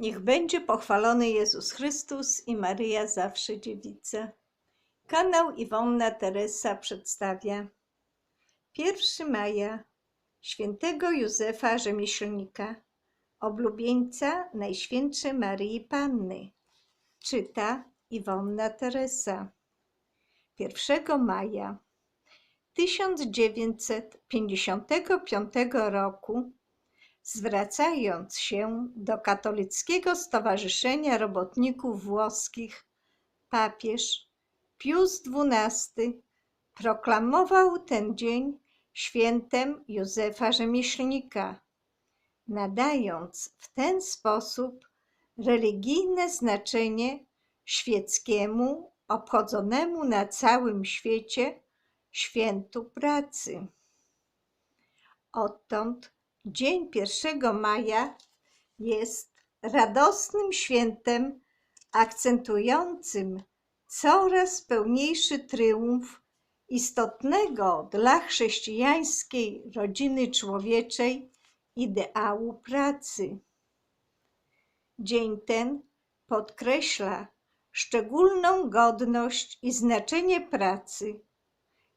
Niech będzie pochwalony Jezus Chrystus i Maryja zawsze dziewica. Kanał Iwonna Teresa przedstawia 1 maja świętego Józefa Rzemieślnika, oblubieńca Najświętszej Maryi Panny. Czyta Iwonna Teresa. 1 maja 1955 roku zwracając się do Katolickiego Stowarzyszenia Robotników Włoskich, papież Pius XII proklamował ten dzień świętem Józefa Rzemieślnika, nadając w ten sposób religijne znaczenie świeckiemu, obchodzonemu na całym świecie świętu pracy. Odtąd Dzień 1 maja jest radosnym świętem akcentującym coraz pełniejszy triumf istotnego dla chrześcijańskiej rodziny człowieczej ideału pracy. Dzień ten podkreśla szczególną godność i znaczenie pracy.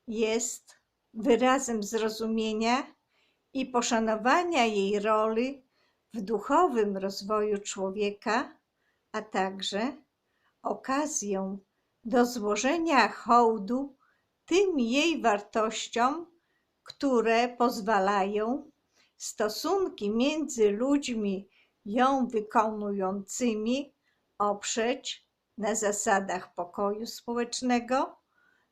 Jest wyrazem zrozumienia i poszanowania jej roli w duchowym rozwoju człowieka, a także okazją do złożenia hołdu tym jej wartościom, które pozwalają stosunki między ludźmi ją wykonującymi oprzeć na zasadach pokoju społecznego,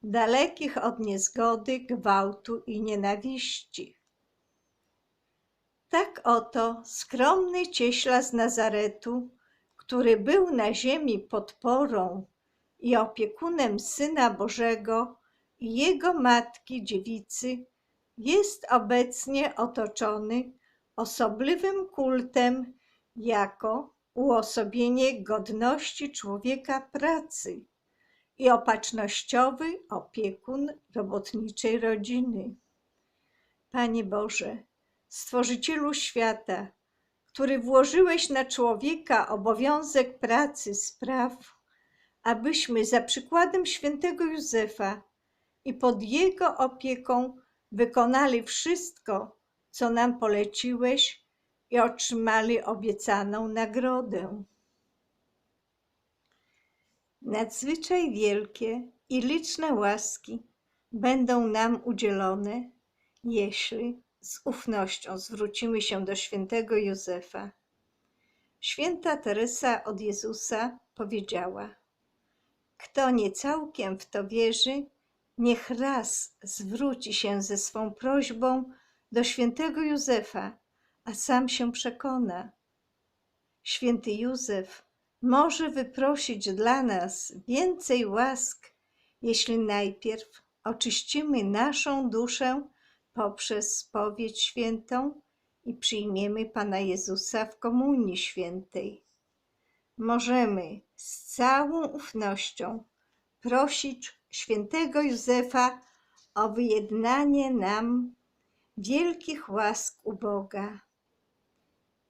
dalekich od niezgody, gwałtu i nienawiści. Tak oto skromny cieśla z Nazaretu, który był na ziemi podporą i opiekunem Syna Bożego i Jego Matki Dziewicy, jest obecnie otoczony osobliwym kultem jako uosobienie godności człowieka pracy i opatrznościowy opiekun robotniczej rodziny. Panie Boże, Stworzycielu świata, który włożyłeś na człowieka obowiązek pracy, spraw, abyśmy za przykładem świętego Józefa i pod jego opieką wykonali wszystko, co nam poleciłeś i otrzymali obiecaną nagrodę. Nadzwyczaj wielkie i liczne łaski będą nam udzielone, jeśli z ufnością zwrócimy się do świętego Józefa. Święta Teresa od Jezusa powiedziała: Kto nie całkiem w to wierzy, niech raz zwróci się ze swą prośbą do świętego Józefa, a sam się przekona. Święty Józef może wyprosić dla nas więcej łask, jeśli najpierw oczyścimy naszą duszę poprzez spowiedź świętą i przyjmiemy Pana Jezusa w Komunii Świętej. Możemy z całą ufnością prosić świętego Józefa o wyjednanie nam wielkich łask u Boga.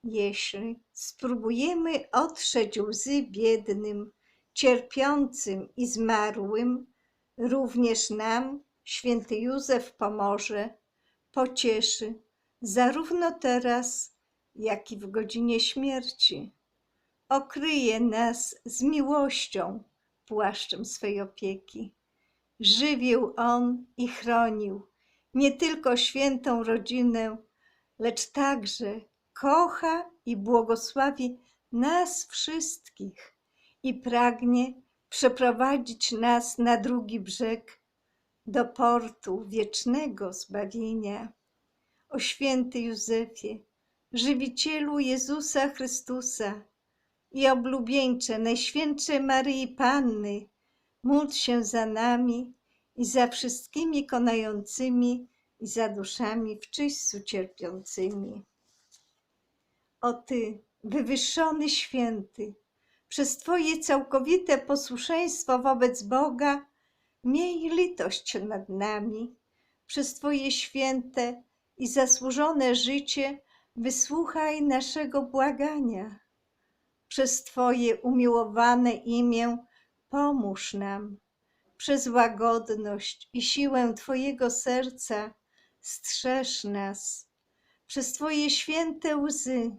Jeśli spróbujemy otrzeć łzy biednym, cierpiącym i zmarłym, również nam święty Józef pomoże pocieszy zarówno teraz, jak i w godzinie śmierci. Okryje nas z miłością płaszczem swej opieki. Żywił On i chronił nie tylko świętą rodzinę, lecz także kocha i błogosławi nas wszystkich i pragnie przeprowadzić nas na drugi brzeg do portu wiecznego zbawienia. O święty Józefie, żywicielu Jezusa Chrystusa i oblubieńcze Najświętszej Maryi Panny, módl się za nami i za wszystkimi konającymi i za duszami w czyśćcu cierpiącymi. O Ty, wywyższony święty, przez Twoje całkowite posłuszeństwo wobec Boga Miej litość nad nami. Przez Twoje święte i zasłużone życie wysłuchaj naszego błagania. Przez Twoje umiłowane imię pomóż nam. Przez łagodność i siłę Twojego serca strzeż nas. Przez Twoje święte łzy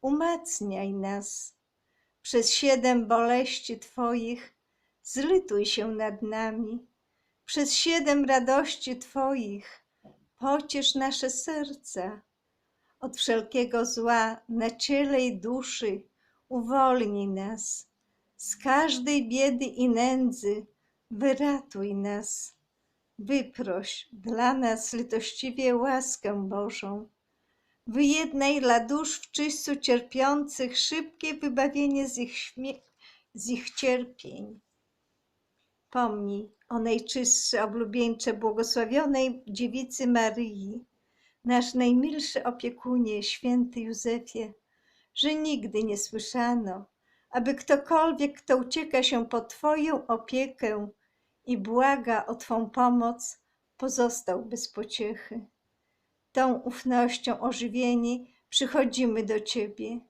umacniaj nas. Przez siedem boleści Twoich zlituj się nad nami. Przez siedem radości Twoich pociesz nasze serca. Od wszelkiego zła na ciele i duszy uwolnij nas. Z każdej biedy i nędzy wyratuj nas. Wyproś dla nas litościwie łaskę Bożą. Wyjednaj dla dusz w czyśćcu cierpiących szybkie wybawienie z ich, z ich cierpień. Pomnij o najczystsze, oblubieńcze, błogosławionej dziewicy Maryi, nasz najmilszy opiekunie, święty Józefie, że nigdy nie słyszano, aby ktokolwiek, kto ucieka się po Twoją opiekę i błaga o Twą pomoc, pozostał bez pociechy. Tą ufnością ożywieni przychodzimy do Ciebie.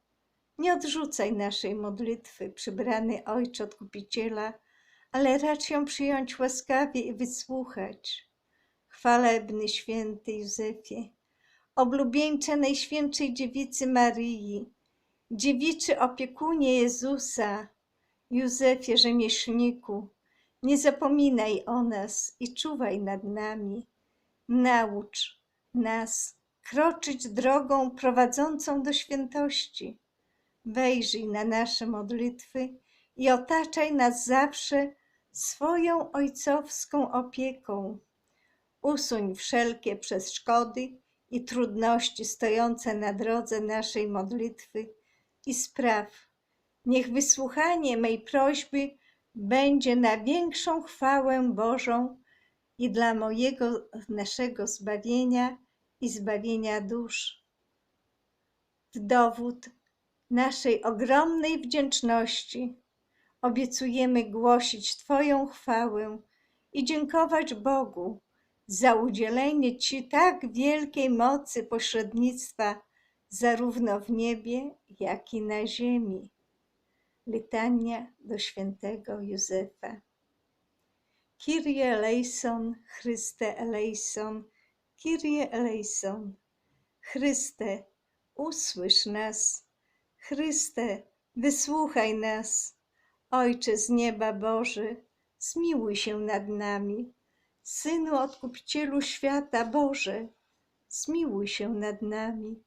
Nie odrzucaj naszej modlitwy, przybrany Ojcze Odkupiciela, ale racz ją przyjąć łaskawie i wysłuchać. Chwalebny święty Józefie, oblubieńcze Najświętszej Dziewicy Maryi, dziewiczy opiekunie Jezusa, Józefie rzemieślniku, nie zapominaj o nas i czuwaj nad nami. Naucz nas kroczyć drogą prowadzącą do świętości. Wejrzyj na nasze modlitwy i otaczaj nas zawsze swoją ojcowską opieką. Usuń wszelkie przeszkody i trudności stojące na drodze naszej modlitwy i spraw, niech wysłuchanie mej prośby będzie na większą chwałę Bożą i dla mojego naszego zbawienia i zbawienia dusz. W dowód naszej ogromnej wdzięczności obiecujemy głosić Twoją chwałę i dziękować Bogu za udzielenie Ci tak wielkiej mocy pośrednictwa zarówno w niebie, jak i na ziemi. Litania do świętego Józefa. Kyrie eleison, Chryste eleison, Kyrie eleison. Chryste, usłysz nas. Chryste, wysłuchaj nas. Ojcze z nieba Boży, zmiłuj się nad nami. Synu Odkupicielu świata Boże, zmiłuj się nad nami.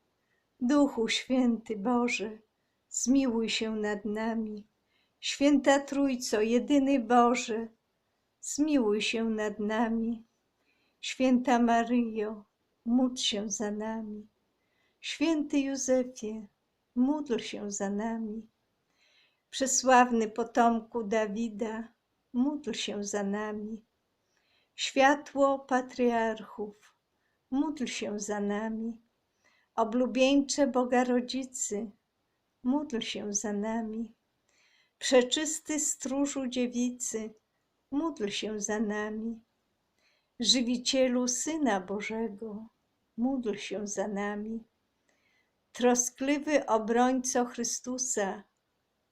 Duchu Święty Boże, zmiłuj się nad nami. Święta Trójco, jedyny Boże, zmiłuj się nad nami. Święta Maryjo, módl się za nami. Święty Józefie, módl się za nami. Przesławny potomku Dawida, módl się za nami. Światło patriarchów, módl się za nami. Oblubieńcze Boga Rodzicy, módl się za nami. Przeczysty stróżu dziewicy, módl się za nami. Żywicielu Syna Bożego, módl się za nami. Troskliwy obrońco Chrystusa,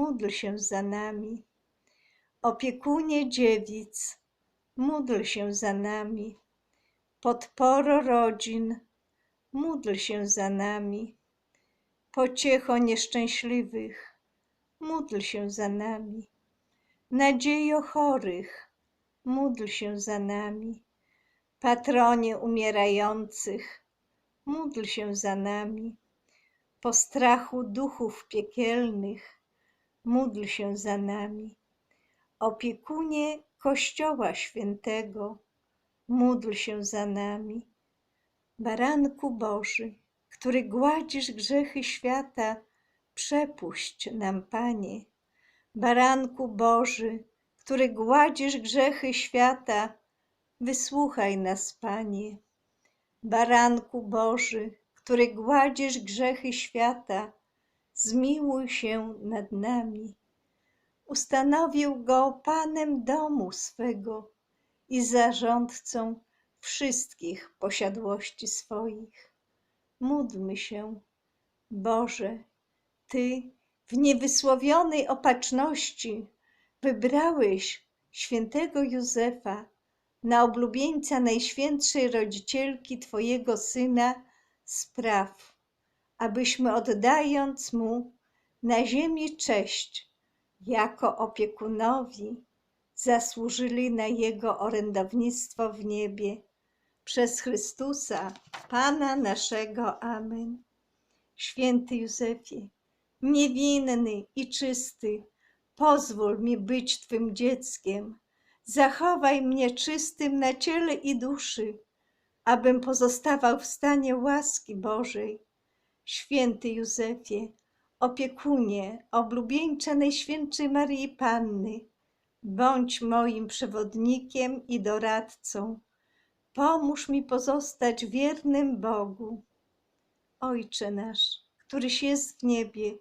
módl się za nami. Opiekunie dziewic, módl się za nami. Podporo rodzin, módl się za nami. Pociecho nieszczęśliwych, módl się za nami. Nadziejo chorych, módl się za nami. Patronie umierających, módl się za nami. Postrachu duchów piekielnych, módl się za nami. Opiekunie Kościoła Świętego, módl się za nami. Baranku Boży, który gładzisz grzechy świata, przepuść nam, Panie. Baranku Boży, który gładzisz grzechy świata, wysłuchaj nas, Panie. Baranku Boży, który gładzisz grzechy świata, zmiłuj się nad nami. Ustanowił go Panem domu swego i zarządcą wszystkich posiadłości swoich. Módlmy się, Boże, Ty w niewysłowionej opatrzności wybrałeś świętego Józefa na oblubieńca Najświętszej Rodzicielki Twojego Syna spraw, abyśmy oddając Mu na ziemi cześć jako opiekunowi zasłużyli na Jego orędownictwo w niebie. Przez Chrystusa, Pana naszego. Amen. Święty Józefie, niewinny i czysty, pozwól mi być Twym dzieckiem. Zachowaj mnie czystym na ciele i duszy, abym pozostawał w stanie łaski Bożej. Święty Józefie, opiekunie, oblubieńcze Najświętszej Maryi Panny, bądź moim przewodnikiem i doradcą. Pomóż mi pozostać wiernym Bogu. Ojcze nasz, któryś jest w niebie,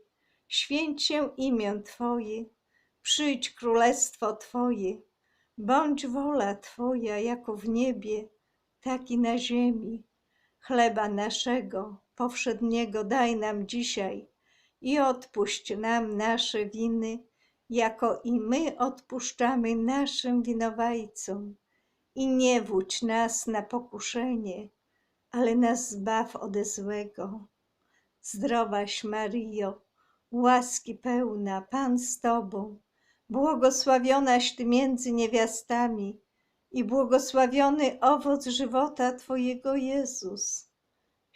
święć się imię Twoje, przyjdź królestwo Twoje, bądź wola Twoja jako w niebie, tak i na ziemi. Chleba naszego powszedniego daj nam dzisiaj i odpuść nam nasze winy, jako i my odpuszczamy naszym winowajcom. I nie wódź nas na pokuszenie, ale nas zbaw ode złego. Zdrowaś Maryjo, łaski pełna, Pan z Tobą, błogosławionaś Ty między niewiastami i błogosławiony owoc żywota Twojego Jezus.